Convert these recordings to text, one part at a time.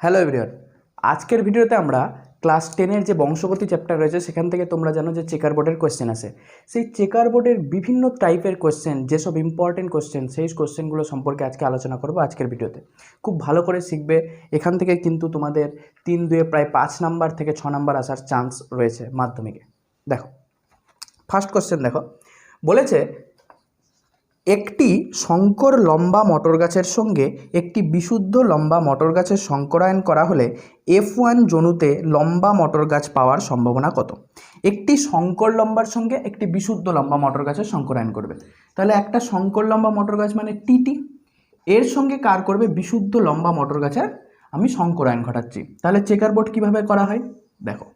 Hello everyone আজকের ভিডিওতে আমরা ক্লাস টেনের যে বংশগতি চ্যাপ্টার রয়েছে, সেখান থেকে তোমরা জানো যে চেকার বোর্ডের কোয়েশ্চেন আছে। সেই চেকার বোর্ডের বিভিন্ন টাইপের কোয়েশ্চেন যেসব ইম্পর্টেন্ট কোয়েশ্চেন সেই কোয়েশ্চেনগুলো সম্পর্কে আজকে আলোচনা করব আজকের ভিডিওতে। খুব ভালো করে শিখবে। এখান থেকে কিন্তু তোমাদের তিন দুয়ে প্রায় পাঁচ নাম্বার থেকে ছ নাম্বার আসার চান্স রয়েছে মাধ্যমিকে। দেখো ফার্স্ট কোয়েশ্চেন দেখো। বলেছে একটি শঙ্কর লম্বা মটর গাছের সঙ্গে একটি বিশুদ্ধ লম্বা মটর গাছের সংকরায়ন করা হলে এফ ওয়ান জনুতে লম্বা মটর গাছ পাওয়ার সম্ভাবনা কত? একটি শঙ্কর লম্বার সঙ্গে একটি বিশুদ্ধ লম্বা মটর গাছের সংকরায়ন করবে। তাহলে একটা শঙ্কর লম্বা মটর গাছ মানে টিটি এর সঙ্গে কার করবে? বিশুদ্ধ লম্বা মটর গাছের আমি সংকরায়ন ঘটাচ্ছি। তাহলে চেকার বোর্ড কীভাবে করা হয়? দেখো।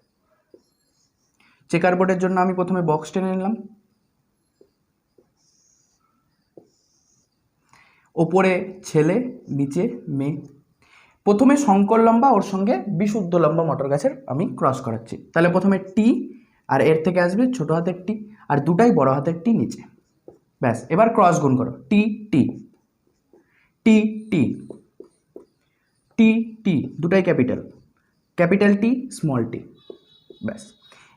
চেকার বোর্ডের জন্য আমি প্রথমে বক্স টেনে নিলাম। ওপরে ছেলে, নিচে মেয়ে। প্রথমে শঙ্কর লম্বা, ওর সঙ্গে বিশুদ্ধ লম্বা মটর গাছের আমি ক্রস করাচ্ছি। তাহলে প্রথমে টি আর এর থেকে আসবে ছোট হাতের টি আর দুটাই বড় হাতের টি নিচে। ব্যাস, এবার ক্রস গুণ করো। টি T T T T T দুটাই capital capital T small T ব্যাস।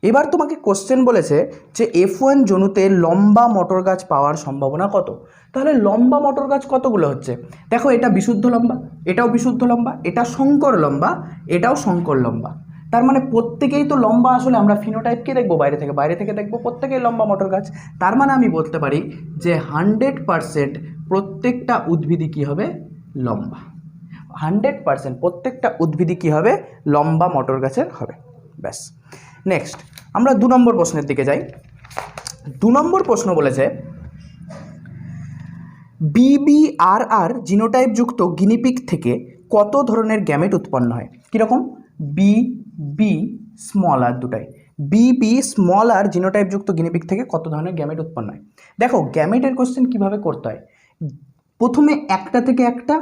এবার তোমাকে কোশ্চেন বলেছে যে এফ ওয়ান জনুতে লম্বা মটর গাছ পাওয়ার সম্ভাবনা কত? তাহলে লম্বা মটর গাছ কতগুলো হচ্ছে? দেখো, এটা বিশুদ্ধ লম্বা, এটাও বিশুদ্ধ লম্বা, এটা শঙ্কর লম্বা, এটাও শঙ্কর লম্বা। তার মানে প্রত্যেকেই তো লম্বা আসলে আমরা ফিনোটাইপকে দেখব? বাইরে থেকে বাইরে থেকে দেখব প্রত্যেকেই লম্বা মটর গাছ। তার মানে আমি বলতে পারি যে হান্ড্রেড পারসেন্ট প্রত্যেকটা উদ্ভিদই কী হবে? লম্বা। হান্ড্রেড পারসেন্ট প্রত্যেকটা উদ্ভিদই কী হবে? লম্বা মটর গাছের হবে। ব্যাস। নেক্সট আমরা দু নম্বর প্রশ্নের দিকে যাই। দু নম্বর প্রশ্ন বলেছে বিবিআরআর জিনোটাইপযুক্ত গিনিপিক থেকে কত ধরনের গ্যামেট উৎপন্ন হয়? কীরকম? বি বি স্মল আর দুটাই বি বি স্মল আর জিনোটাইপযুক্ত গিনিপিক থেকে কত ধরনের গ্যামেট উৎপন্ন হয়? দেখো গ্যামেটের কোশ্চেন কীভাবে করতে হয়? প্রথমে একটা থেকে একটা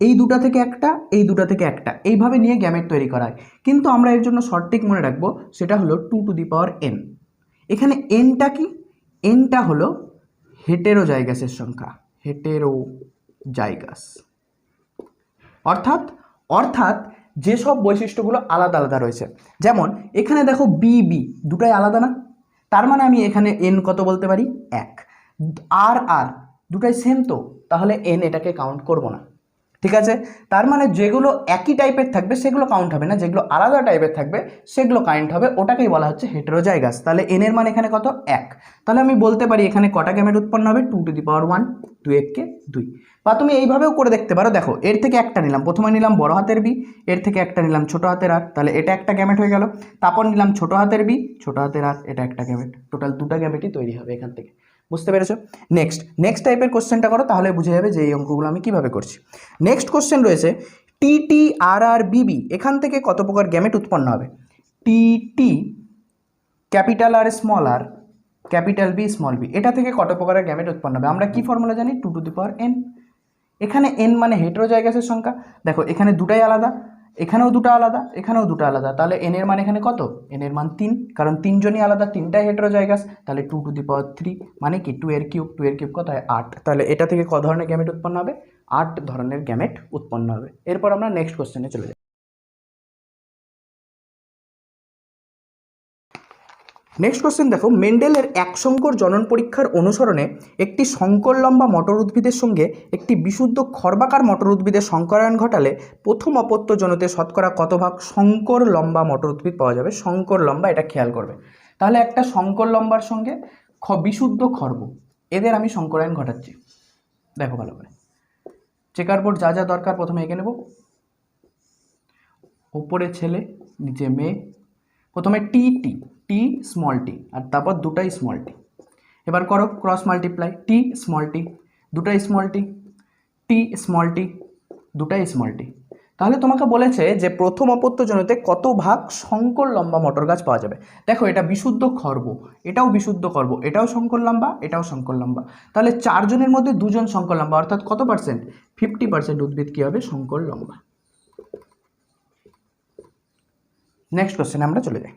এই দুটা থেকে একটা, এই দুটা থেকে একটা। এইভাবে নিয়ে গ্যামেট তৈরি করা হয়। কিন্তু আমরা এর জন্য সঠিক মনে রাখব, সেটা হলো two to the power n এখানে এনটা কি? এনটা হলো হেটেরো জায়গাসের সংখ্যা হেটেরো জায়গাস। অর্থাৎ অর্থাৎ যেসব বৈশিষ্ট্যগুলো আলাদা আলাদা রয়েছে। যেমন, এখানে দেখো বি বি দুটাই আলাদা না? তার মানে আমি এখানে এন কত বলতে পারি? এক। আর আর, দুটাই সেম তো? তাহলে এন এটাকে কাউন্ট করব না। ঠিক আছে? তার মানে যেগুলো একই টাইপের থাকবে, সেগুলো কাউন্ট হবে না। যেগুলো আলাদা টাইপের থাকবে, সেগুলো কাউন্ট হবে। ওটাকেই বলা হচ্ছে হেটেরোজাইগাস তাহলে এনের মান এখানে কত? এক। তাহলে আমি বলতে পারি এখানে কটা গ্যামেট উৎপন্ন হবে? Two to the power one two এককে দুই। বা তুমি এইভাবেও করে দেখতে পারো। দেখো, এর থেকে একটা নিলাম। প্রথমে নিলাম বড় হাতের বি এর থেকে একটা নিলাম ছোট হাতের আর তাহলে এটা একটা গ্যামেট হয়ে গেল। তারপর নিলাম ছোট হাতের বি ছোট হাতের আর এটা একটা গ্যামেট টোটাল দুটা গ্যামেটই তৈরি হবে এখান থেকে। বুঝতে পেরেছ? নেক্সট নেক্সট টাইপের কোশ্চেনটা করো, তাহলে বুঝে যাবে যে এই অঙ্কগুলো আমি কীভাবে করছি। নেক্সট কোশ্চেন রয়েছে টি টি আর আর বিবি এখান থেকে কত প্রকার গ্যামেট উৎপন্ন হবে? T T capital R small R capital B small B এটা থেকে কত প্রকারের গ্যামেট উৎপন্ন হবে? আমরা কি ফর্মুলা জানি? Two to the power n এখানে এন মানে হেটেরোজাইগাসের সংখ্যা। দেখো, এখানে দুটাই আলাদা। এখানেও দুটো আলাদা, এখানেও দুটো আলাদা। তাহলে এন এর মান এখানে কত? এন এর মান তিন। কারণ তিনজনই আলাদা, তিনটাই হেটেরোজাইগাস তাহলে two to the power three মানে কি? টু এর কিউব টু এর কিউব কত হয় আট। তাহলে এটা থেকে ক ধরনের গ্যামেট উৎপন্ন হবে? আট ধরনের গ্যামেট উৎপন্ন হবে। এরপর আমরা নেক্সট কোশ্চেনে চলে যাই। নেক্সট কোশ্চেন দেখো মেন্ডেলের এক সংকর জনন পরীক্ষার অনুসরণে একটি সংকর লম্বা মটর উদ্ভিদের সঙ্গে একটি বিশুদ্ধ খর্বাকার মটর উদ্ভিদের সংকরায়ন ঘটালে প্রথম অপত্য জনতে শতকরা কত ভাগ সংকর লম্বা মটর উদ্ভিদ পাওয়া যাবে? সংকর লম্বা, এটা খেয়াল করবে। তাহলে একটা সংকর লম্বার সঙ্গে খ, বিশুদ্ধ খর্ব এদের আমি সংকরায়ন ঘটাচ্ছি। দেখো ভালো করে। চেকার বোর্ড যা যা দরকার প্রথমে এঁকে নেব। ওপরে ছেলে, নিচে মেয়ে। প্রথমে টি টি টি স্মল টি আর তারপর দুটাই স্মল টি এবার করো cross multiply T small T দুটাই স্মল টি টি স্মল টি দুটাই স্মল টি তাহলে তোমাকে বলেছে যে প্রথম অপত্য জনিতে কত ভাগ শঙ্কর লম্বা মটর গাছ পাওয়া যাবে। দেখো এটা বিশুদ্ধ খর্ব, এটাও বিশুদ্ধ খর্ব, এটাও শঙ্কর লম্বা, এটাও শঙ্কর লম্বা। তাহলে চারজনের মধ্যে দুজন শঙ্কর লম্বা, অর্থাৎ কত পার্সেন্ট ফিফটি পার্সেন্ট উদ্ভিদ কী হবে? শঙ্কর লম্বা। নেক্সট কোশ্চেনে আমরা চলে যাই।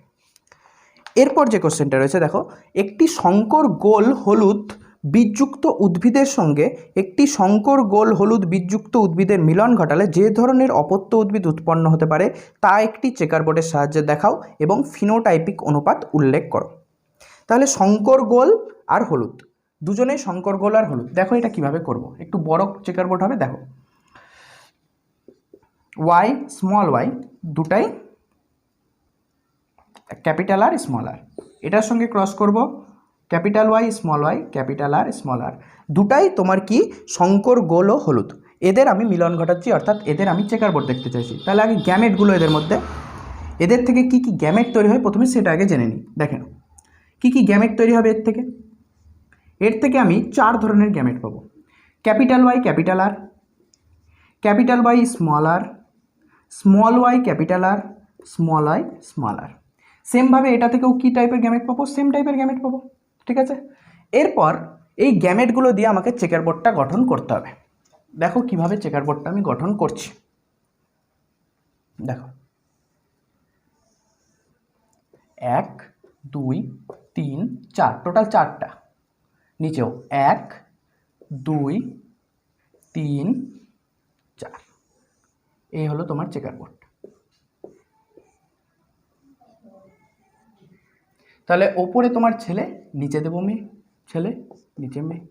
এরপর যে কোশ্চেনটা রয়েছে, দেখো, একটি শঙ্কর গোল হলুদ বীজযুক্ত উদ্ভিদের সঙ্গে একটি শঙ্কর গোল হলুদ বীজযুক্ত উদ্ভিদের মিলন ঘটালে যে ধরনের অপত্য উদ্ভিদ উৎপন্ন হতে পারে, তা একটি চেকার বোর্ডের সাহায্যে দেখাও এবং ফিনোটাইপিক অনুপাত উল্লেখ করো। তাহলে শঙ্কর গোল আর হলুদ, দুজনেই শঙ্কর গোল আর হলুদ। দেখো এটা কীভাবে করব, একটু বড় চেকার বোর্ড হবে, দেখো। ওয়াই স্মল ওয়াই দুটাই ক্যাপিটাল আর স্মল আর এটার সঙ্গে ক্রস করব। Capital Y small Y capital R small R দুটাই তোমার কি? শঙ্কর, গোল ও হলুদ। এদের আমি মিলন ঘটাচ্ছি, অর্থাৎ এদের আমি চেকার বোর্ড দেখতে চাইছি। তাহলে আগে গ্যামেটগুলো এদের মধ্যে। এদের থেকে কি কি গ্যামেট তৈরি হয়? প্রথমে সেটা আগে জেনে নিই। দেখেন, কি কি গ্যামেট তৈরি হবে এর থেকে? এর থেকে আমি চার ধরনের গ্যামেট পাবো। Capital Y capital R capital Y small R small Y capital R small Y small R সেমভাবে এটা থেকেও কী টাইপের গ্যামেট পাবো? সেম টাইপের গ্যামেট পাবো, ঠিক আছে? এরপর এই গ্যামেটগুলো দিয়ে আমাকে চেকার বোর্ডটা গঠন করতে হবে। দেখো কীভাবে চেকার বোর্ডটা আমি গঠন করছি। দেখো। এক, দুই, তিন, চার টোটাল চারটা। নিচেও এক, দুই, তিন, চার। এই হলো তোমার চেকার বোর্ড তাহলে ওপরে তোমার ছেলে, নিচে দেবো মেয়ে, ছেলে, নিচে মেয়ে।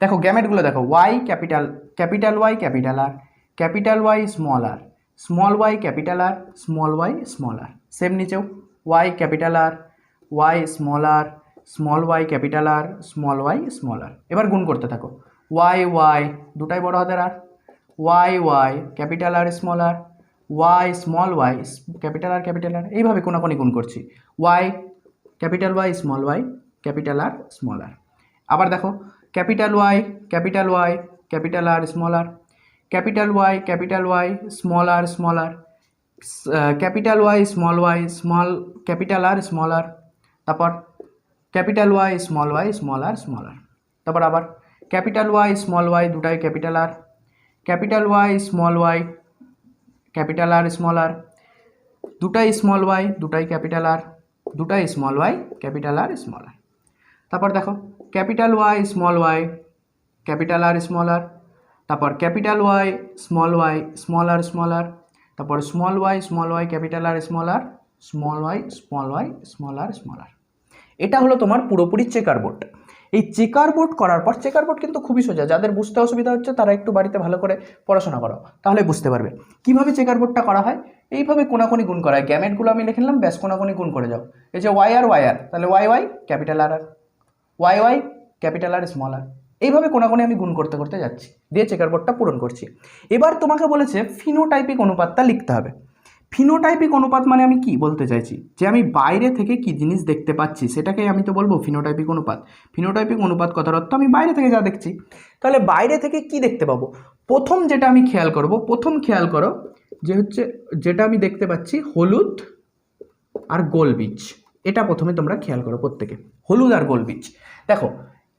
দেখো গ্যামেটগুলো দেখো Y capital capital Y capital R capital Y small R small Y capital R small Y small R same নিচেও। Y capital R Y small R small Y capital R small Y small R এবার গুণ করতে থাকো। Y Y দুটাই বড় হাতের R Y Y capital R small R Y small Y capital R capital R এইভাবে কোনাকুনি গুণ করছি। Y capital Y, small Y, capital R small R. আবার দেখো, capital Y capital Y, capital R, small R. Capital Y capital Y, small R small R. Capital Y, small Y, small, capital R, small R. তারপর capital Y, small Y, small R small R. তারপর আবার capital Y, small Y, দুটাই capital R. Capital Y, small Y, capital R, small R. দুটাই small Y, দুটাই capital R. দুটাই small Y capital R small R তারপর দেখো capital Y small Y capital R small R তারপর capital Y small Y small R small R তারপর small Y small Y capital R small R small Y small Y small R small R এটা হলো তোমার পুরোপুরি checker board এই checker board করার পর checker board কিন্তু খুবই সোজা। যাদের বুঝতে অসুবিধা হচ্ছে, তারা একটু বাড়িতে ভালো করে পড়াশোনা করো, তাহলে বুঝতে পারবে। কীভাবে চেকার বোর্ডটা করা হয়? এইভাবে কোনাকুনি গুণ করা হয়। গ্যামেটগুলো আমি লিখে নিলাম, ব্যাস কোনাকুনি গুণ করে যাও। এই যে ওয়াই আর ওয়াই আর তাহলে Y Y capital R R Y Y capital R small R এইভাবে কোনাকুনি আমি গুণ করতে করতে যাচ্ছি। দিয়ে চেকার বোর্ডটা পূরণ করছি। এবার তোমাকে বলেছে ফিনোটাইপিক অনুপাতটা লিখতে হবে। ফিনোটাইপিক অনুপাত মানে আমি কি বলতে চাইছি? যে আমি বাইরে থেকে কি জিনিস দেখতে পাচ্ছি, সেটাকে আমি তো বলব ফিনোটাইপিক অনুপাত। ফিনোটাইপিক অনুপাত কথার অর্থ আমি বাইরে থেকে যা দেখছি। তাহলে বাইরে থেকে কি দেখতে পাবো? প্রথম যেটা আমি খেয়াল করব, প্রথম খেয়াল করো যে হচ্ছে যেটা আমি দেখতে পাচ্ছি হলুদ আর গোল বীজ। এটা প্রথমে তোমরা খেয়াল করো প্রত্যেকে। হলুদ আর গোল বীজ। দেখো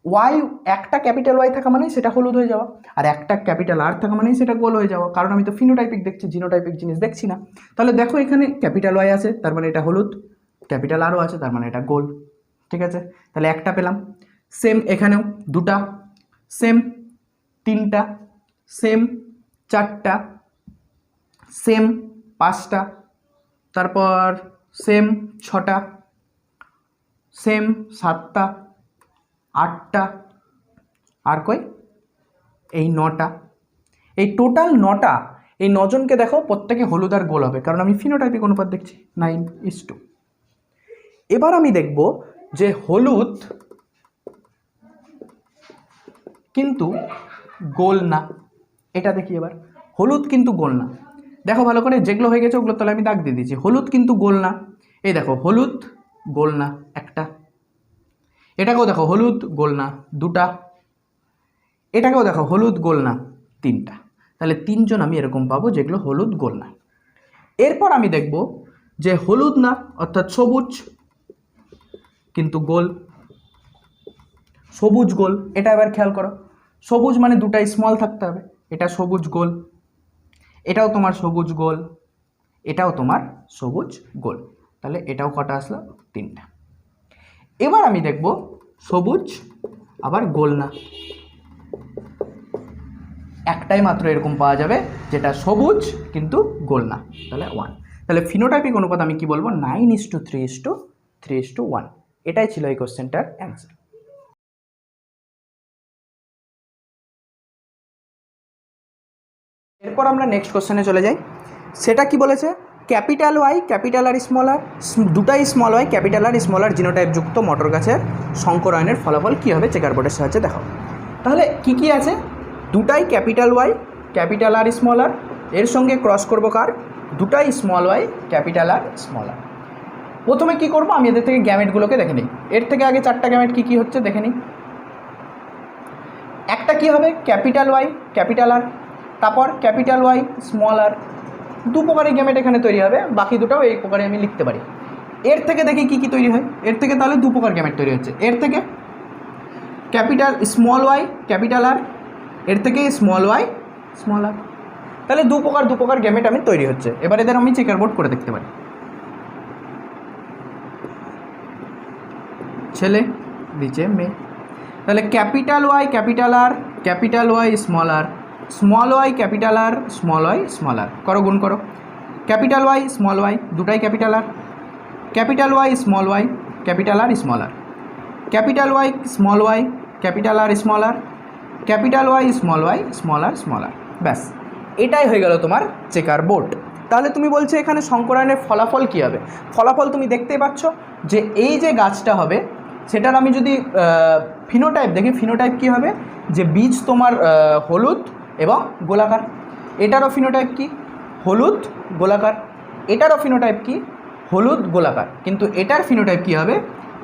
ওয়াই একটা ক্যাপিটাল ওয়াই থাকা মানেই সেটা হলুদ হয়ে যাওয়া আর একটা ক্যাপিটাল আর থাকা মানেই সেটা গোল হয়ে যাওয়া। কারণ আমি তো ফিনোটাইপিক দেখছি জিনোটাইপিক জিনিস দেখছি না। তাহলে দেখো এখানে ক্যাপিটাল ওয়াই আছে, তার মানে এটা হলুদ। ক্যাপিটাল আরও আছে, তার মানে এটা গোল। ঠিক আছে? তাহলে একটা পেলাম। সেম এখানেও দুটা। সেম তিনটা। সেম চারটা। সেম পাঁচটা, তারপর সেম ছটা সেম সাতটা, আটটা, আর কই? এই নটা। এই টোটাল নটা, এই নজনকে দেখো প্রত্যেকে হলুদ আর গোল হবে, কারণ আমি ফিনোটাইপিক অনুপাত দেখছি নাইন ইস টু এবার আমি দেখব যে হলুদ কিন্তু গোল না। এটা দেখি এবার। হলুদ কিন্তু গোল না। দেখো ভালো করে, যেগুলো হয়ে গেছে ওগুলো তাহলে আমি দাগ দিয়ে দিয়েছি। হলুদ কিন্তু গোল না। এই দেখো, হলুদ গোল না একটা। এটাকেও দেখো, হলুদ গোল না দুটা। এটাকেও দেখো, হলুদ গোল না তিনটা। তাহলে তিনজন আমি এরকম পাবো যেগুলো হলুদ গোল না। এরপর আমি দেখব যে হলুদ না, অর্থাৎ সবুজ কিন্তু গোল। সবুজ গোল, এটা এবার খেয়াল করো। সবুজ মানে দুটাই স্মল থাকতে হবে। এটা সবুজ গোল। এটাও তোমার সবুজ গোল, এটাও তোমার সবুজ গোল। তাহলে এটাও কটা আসলো? তিনটা। এবার আমি দেখব সবুজ, আবার গোল না। একটাই মাত্র এরকম পাওয়া যাবে, যেটা সবুজ কিন্তু গোল না। তাহলে ওয়ান তাহলে ফিনোটাইপিক অনুপাত আমি কি বলব? Nine is two three is two three is two one এটাই ছিল এই কোশ্চেনটার অ্যান্সার এরপর আমরা নেক্সট কোশ্চেনে চলে যাই। সেটা কি বলেছে? Capital Y capital R small R দুটাই small Y capital R small R genotype যুক্ত মটর গাছের সংকরায়নের ফলাফল কী হবে? চেকার বোর্ডের সাহায্যে দেখাও। তাহলে কি কি আছে? দুটাই capital Y capital R small R এর সঙ্গে ক্রস করব কার? দুটাই small Y capital R small R প্রথমে কি করব? আমি এদের থেকে গ্যামেটগুলোকে দেখে নিই। এর থেকে আগে চারটা গ্যামেট কী কী হচ্ছে দেখে নিই। একটা কি হবে? ক্যাপিটাল ওয়াই ক্যাপিটাল আর তারপর ক্যাপিটাল ওয়াই, স্মল আর দু প্রকারের গ্যামেট এখানে তৈরি হবে, বাকি দুটাও এই প্রকারে আমি লিখতে পারি। এর থেকে দেখি কি কি তৈরি হয়। এর থেকে তাহলে দু প্রকার গ্যামেট তৈরি হচ্ছে। এর থেকে capital small Y capital R এর থেকে স্মল ওয়াই স্মল আর তাহলে দু প্রকার দু প্রকার গ্যামেট আমি তৈরি হচ্ছে। এবার এদের আমি চেকার বোর্ড করে দেখতে পারি। ছেলে, নিচে মেয়ে। তাহলে capital Y capital R capital Y small R small Y capital R small Y small R করো, গুণ করো। ক্যাপিটাল ওয়াই স্মল ওয়াই দুটাই capital R capital Y small Y capital R small R capital Y small Y capital R small R capital Y small Y small R small R ব্যাস, এটাই হয়ে গেল তোমার checker board তাহলে তুমি বলছো এখানে সংকরায়নের ফলাফল কী হবে? ফলাফল তুমি দেখতেই পাচ্ছ যে এই যে গাছটা হবে, সেটার আমি যদি ফিনোটাইপ দেখি ফিনোটাইপ কী হবে? যে বীজ তোমার হলুদ এবং গোলাকার। এটারও ফিনোটাইপ কি? হলুদ গোলাকার। এটারও ফিনোটাইপ কি? হলুদ গোলাকার। কিন্তু এটার ফিনোটাইপ কী হবে?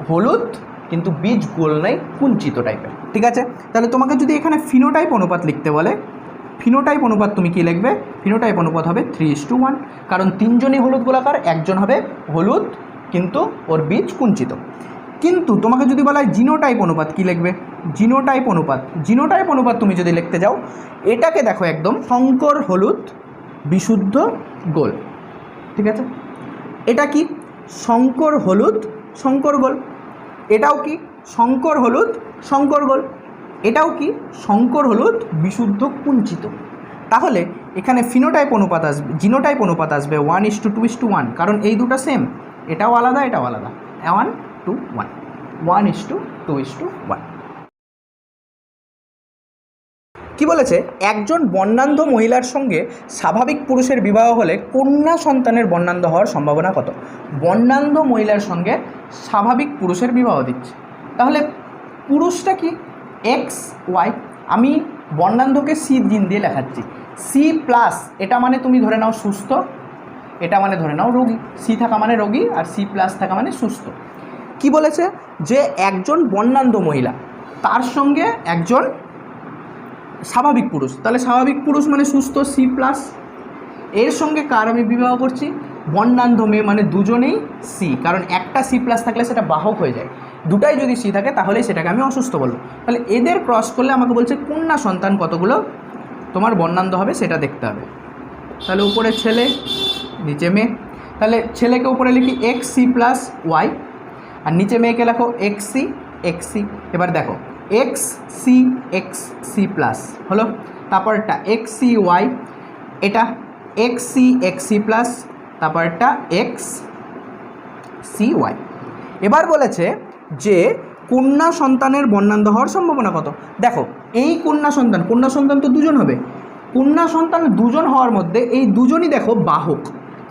হলুদ, কিন্তু বীজ গোল নাই, কুঞ্চিত টাইপের। ঠিক আছে? তাহলে তোমাকে যদি এখানে ফিনোটাইপ অনুপাত লিখতে বলে, ফিনোটাইপ অনুপাত তুমি কি লিখবে? ফিনোটাইপ অনুপাত হবে থ্রি ইস টু ওয়ান। কারণ তিনজনই হলুদ গোলাকার, একজন হবে হলুদ, কিন্তু ওর বীজ কুঞ্চিত। কিন্তু তোমাকে যদি বলা হয় জিনোটাইপ অনুপাত, কী লিখবে? জিনোটাইপ অনুপাত। জিনোটাইপ অনুপাত তুমি যদি লিখতে যাও, এটাকে দেখো একদম শঙ্কর, হলুদ, বিশুদ্ধ, গোল। ঠিক আছে? এটা কি? শঙ্কর, হলুদ, শঙ্কর, গোল। এটাও কি? শঙ্কর, হলুদ, শঙ্কর, গোল। এটাও কি? শঙ্কর, হলুদ, বিশুদ্ধ, কুঞ্চিত। তাহলে এখানে ফিনোটাইপ অনুপাত আসবে জিনোটাইপ অনুপাত আসবে one is two two is two one কারণ এই দুটো সেম এটাও আলাদা এটাও আলাদা। One two one one is two two is two one কি বলেছে? একজন বর্ণান্ধ মহিলার সঙ্গে স্বাভাবিক পুরুষের বিবাহ হলে কন্যা সন্তানের বর্ণান্ধ হওয়ার সম্ভাবনা কত? বর্ণান্ধ মহিলার সঙ্গে স্বাভাবিক পুরুষের বিবাহ দিচ্ছে। তাহলে পুরুষটা কি? এক্স ওয়াই আমি বর্ণান্ধকে সি দিন দিয়ে লেখাচ্ছি। সি প্লাস এটা মানে তুমি ধরে নাও সুস্থ, এটা মানে ধরে নাও রোগী। সি থাকা মানে রোগী আর সি প্লাস থাকা মানে সুস্থ। কি বলেছে? যে একজন বর্ণান্ধ মহিলা, তার সঙ্গে একজন স্বাভাবিক পুরুষ। তাহলে স্বাভাবিক পুরুষ মানে সুস্থ সি প্লাস এর সঙ্গে কার আমি বিবাহ করছি? বর্ণান্ধ মেয়ে মানে দুজনেই সি কারণ একটা সি প্লাস থাকলে সেটা বাহক হয়ে যায়। দুটাই যদি সি থাকে তাহলে সেটাকে আমি অসুস্থ বলব। তাহলে এদের ক্রস করলে আমাকে বলছে, কন্যা সন্তান কতগুলো? তোমার বর্ণান্ধ হবে, সেটা দেখতে হবে। তাহলে উপরে ছেলে, নিচে মেয়ে। তাহলে ছেলেকে উপরে লিখি এক্স সি প্লাস ওয়াই আর নিচে মেয়েকে লেখো এক্স সি এক্স সি এবার দেখো X C X C plus হলো তারপরটা এক্স সি ওয়াই এটা X C X C plus তারপরটা এক্স সি ওয়াই এবার বলেছে যে কন্যা সন্তানের বর্ণান্ধ হওয়ার সম্ভাবনা কত? দেখো, এই কন্যা সন্তান কন্যা সন্তান তো দুজন হবে। কন্যা সন্তান দুজন হওয়ার মধ্যে এই দুজনই দেখো বাহক।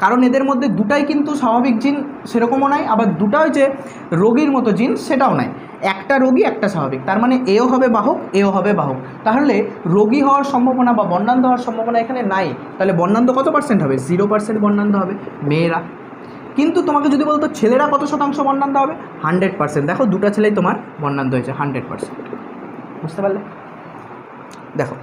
কারণ এদের মধ্যে দুটাই কিন্তু স্বাভাবিক জিন সেরকমও নাই, আবার দুটাও যে রোগীর মতো জিন সেটাও নাই। একটা রোগী, একটা স্বাভাবিক। তার মানে এও হবে বাহক, এও হবে বাহক। তাহলে রোগী হওয়ার সম্ভাবনা বা বর্ণান্ধ হওয়ার সম্ভাবনা এখানে নাই। তাহলে বর্ণান্ধ কত পার্সেন্ট হবে? জিরো পার্সেন্ট বর্ণান্ধ হবে। মেয়েরা। কিন্তু তোমাকে যদি বলতো ছেলেরা কত শতাংশ বর্ণান্ধ হবে? হান্ড্রেড পার্সেন্ট দেখো, দুটো ছেলেই তোমার বর্ণান্ধ হয়েছে হান্ড্রেড পার্সেন্ট বুঝতে পারলে? দেখো।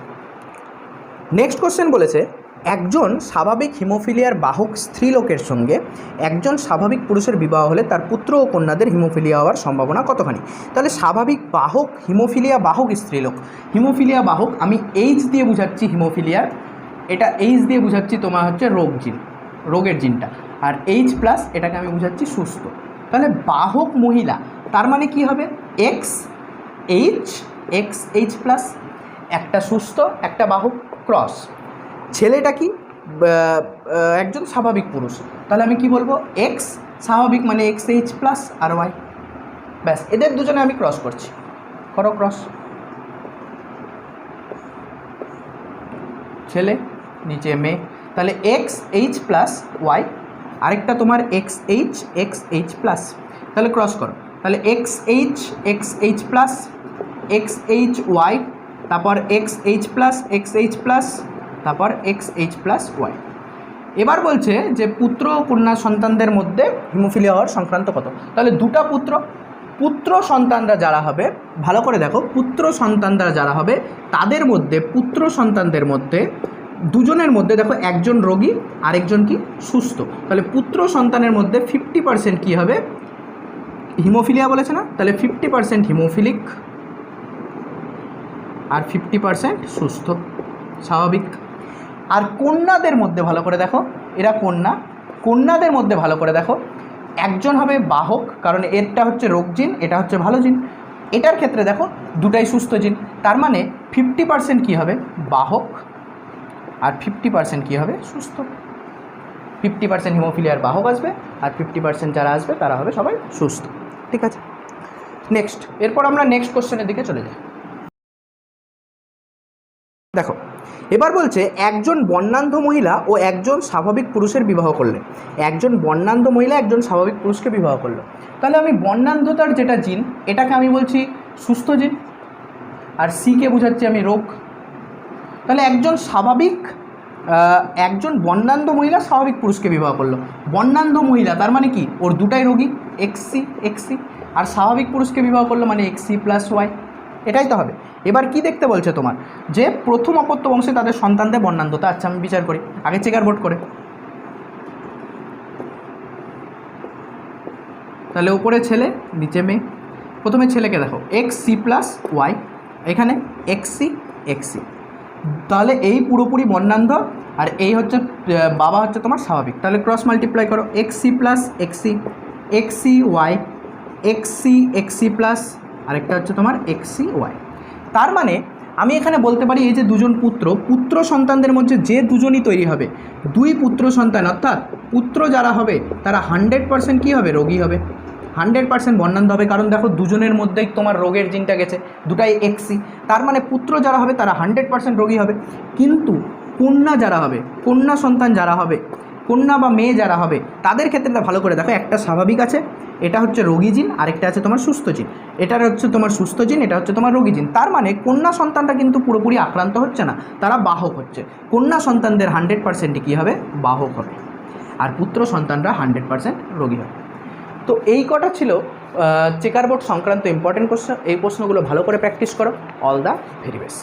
নেক্সট কোশ্চেন বলেছে একজন স্বাভাবিক হিমোফিলিয়ার বাহক স্ত্রীলোকের সঙ্গে একজন স্বাভাবিক পুরুষের বিবাহ হলে তার পুত্র ও কন্যাদের হিমোফিলিয়া হওয়ার সম্ভাবনা কতখানি? তাহলে স্বাভাবিক বাহক হিমোফিলিয়া বাহক স্ত্রীলোক। হিমোফিলিয়া বাহক, আমি এইচ দিয়ে বুঝাচ্ছি হিমোফিলিয়ার। এটা এইচ দিয়ে বুঝাচ্ছি তোমার হচ্ছে রোগ জিন, রোগের জিনটা। আর এইচ প্লাস এটাকে আমি বুঝাচ্ছি সুস্থ। তাহলে বাহক মহিলা, তার মানে কি হবে? X H X H plus, একটা সুস্থ, একটা বাহক ক্রস। ছেলেটা কি একজন স্বাভাবিক পুরুষ। তাহলে আমি কি বলব? এক্স স্বাভাবিক মানে এক্স এইচ প্লাস আর ওয়াই ব্যাস, এদের দুজনে আমি ক্রস করছি। করো ক্রস ছেলে, নিচে মেয়ে। তাহলে এক্স এইচ প্লাস ওয়াই আরেকটা তোমার X H X H plus তাহলে ক্রস করো। তাহলে X H X H plus X H Y তারপর X H plus X H plus তারপর এক্স এইচ প্লাস ওয়াই এবার বলছে যে পুত্র কন্যা সন্তানদের মধ্যে হিমোফিলিয়া হওয়ার সংক্রান্ত কত? তাহলে দুটা পুত্র। পুত্র সন্তানরা যারা হবে, ভালো করে দেখো, পুত্র সন্তানরা যারা হবে, তাদের মধ্যে, পুত্র সন্তানদের মধ্যে, দুজনের মধ্যে দেখো একজন রোগী, আরেকজন কি? সুস্থ। তাহলে পুত্র সন্তানের মধ্যে ফিফটি পার্সেন্ট কী হবে? হিমোফিলিয়া বলেছে না? তাহলে ফিফটি পার্সেন্ট হিমোফিলিক আর ফিফটি পার্সেন্ট সুস্থ। স্বাভাবিক। আর কন্যাদের মধ্যে ভালো করে দেখো, এরা কন্যা, কন্যাদের মধ্যে ভালো করে দেখো, একজন হবে বাহক, কারণ এরটা হচ্ছে রোগ জিন, এটা হচ্ছে ভালো জিন। এটার ক্ষেত্রে দেখো, দুটাই সুস্থ জিন, তার মানে ফিফটি পার্সেন্ট কী হবে? বাহক, আর ফিফটি পার্সেন্ট কী হবে? সুস্থ। ফিফটি পার্সেন্ট হিমোফিলিয়ার বাহক আসবে, আর ফিফটি পার্সেন্ট যারা আসবে, তারা হবে সবাই সুস্থ। ঠিক আছে? নেক্সট এরপর আমরা নেক্সট কোশ্চেনের দিকে চলে যাই। দেখো, এবার বলছে একজন বর্ণান্ধ মহিলা ও একজন স্বাভাবিক পুরুষের বিবাহ করলে। একজন বর্ণান্ধ মহিলা, একজন স্বাভাবিক পুরুষকে বিবাহ করল। তাহলে আমি বর্ণান্ধতার যেটা জিন, এটাকে আমি বলছি সুস্থ জিন। আর সিকে বোঝাচ্ছি আমি, রোগ। তাহলে একজন স্বাভাবিক একজন বর্ণান্ধ মহিলা স্বাভাবিক পুরুষকে বিবাহ করল। বর্ণান্ধ মহিলা, তার মানে কি? ওর দুটাই রোগী, এক্সি এক্সি আর স্বাভাবিক পুরুষকে বিবাহ করল মানে এক্সি প্লাস ওয়াই। এটাই তো হবে। এবার কি দেখতে বলছে তোমার? যে প্রথম অপত্য বংশে তাদের সন্তানদের বর্ণান্ধতা। আচ্ছা আমি বিচার করি। আগে চেকার বোর্ড করে। তাহলে উপরে ছেলে, নিচে মেয়ে। প্রথমে ছেলেকে দেখো। এক্স সি প্লাস ওয়াই এখানে এক্স সি এক্স সি তাহলে এই পুরোপুরি বর্ণান্ধ। আর এই হচ্ছে বাবা হচ্ছে তোমার স্বাভাবিক। তাহলে ক্রস মাল্টিপ্লাই করো। X C plus X C X C Y X C X C plus আরেকটা হচ্ছে তোমার এক্সি ওয়াই তার মানে আমি এখানে বলতে পারি এই যে দুজন পুত্র পুত্র সন্তানদের মধ্যে যে দুজনই তৈরি হবে, দুই পুত্র সন্তান অর্থাৎ পুত্র যারা হবে, তারা হান্ড্রেড পার্সেন্ট কী হবে? রোগী হবে। হান্ড্রেড পার্সেন্ট বর্ণান্ধ হবে, কারণ দেখো দুজনের মধ্যেই তোমার রোগের জিনটা গেছে, দুটাই এক্সি তার মানে পুত্র যারা হবে, তারা হান্ড্রেড পার্সেন্ট রোগী হবে। কিন্তু কন্যা যারা হবে, কন্যা সন্তান যারা হবে, কন্যা বা মেয়ে যারা হবে, তাদের ক্ষেত্রে ভালো করে দেখো, একটা স্বাভাবিক আছে এটা হচ্ছে রোগী জিন, আরেকটা আছে তোমার সুস্থ জিন। এটার হচ্ছে তোমার সুস্থ জিন, এটা হচ্ছে তোমার রোগী জিন। তার মানে কন্যা সন্তানটা কিন্তু পুরোপুরি আক্রান্ত হচ্ছে না, তারা বাহক হচ্ছে। কন্যা সন্তানদের হান্ড্রেড পার্সেন্টই কী হবে? বাহক হবে। আর পুত্র সন্তানরা হান্ড্রেড পার্সেন্ট রোগী হবে। তো এই কটা ছিল চেকার বোর্ড সংক্রান্ত ইম্পর্টেন্ট কোশ্চেন এই প্রশ্নগুলো ভালো করে প্র্যাকটিস করো। All the very best